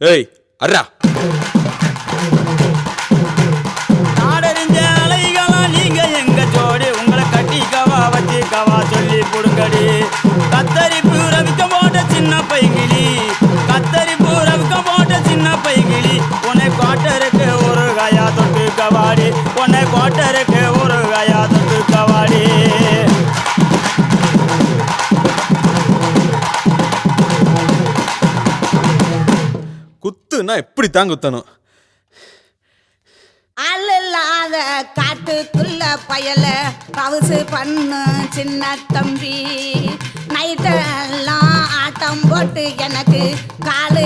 ஏய் அர்ரா. நாடறிஞ்ச அலைகளா நீங்க எங்க ஜோடி? உங்களை கட்டி கவா சொல்லி கொடுங்கடி கத்தரிப்பு ரவிக்க போட்ட சின்ன பைகிளி. கத்தரிப்பு ரவிக்க போட்ட சின்ன பைகிளி. உன்னை கோட்டருக்கு ஒரு கயா தொட்டு கவாடி. உன்னை கோட்டருக்கு குத்துனா எப்படி தான் குத்தணும்? அல்லாத காட்டுக்குள்ள பயல பவுசு பண்ணு சின்ன தம்பி. நைட்டெல்லாம் ஆட்டம் போட்டு எனக்கு காலு